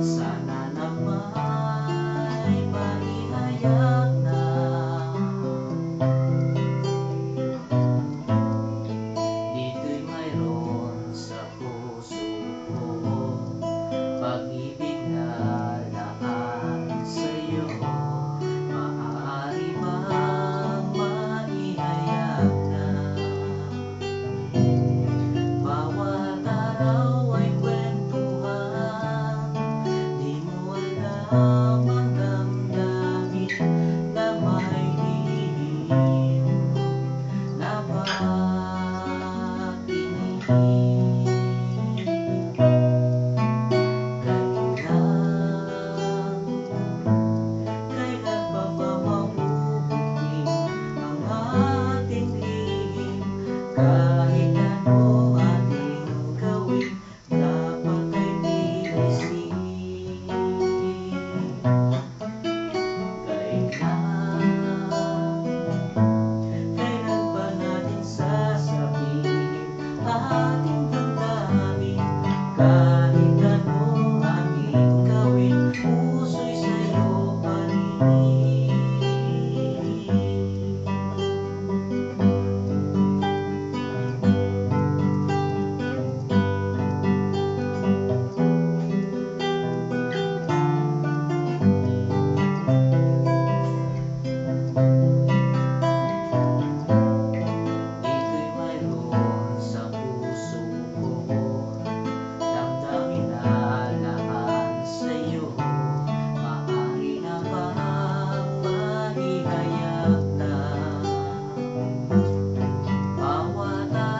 Sana naman maihayag na. Dito'y mayroon sa puso ko. Pag-ibig na lahat sa'yo.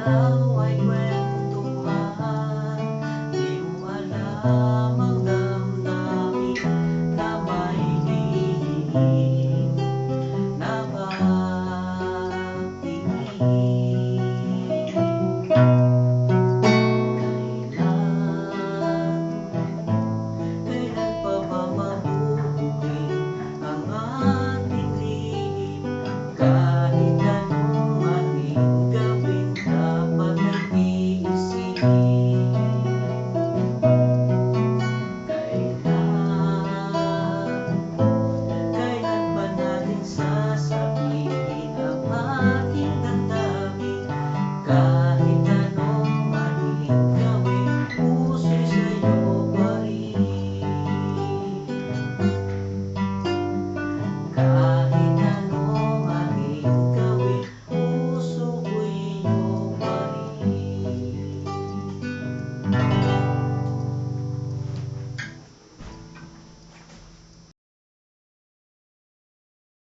Oh.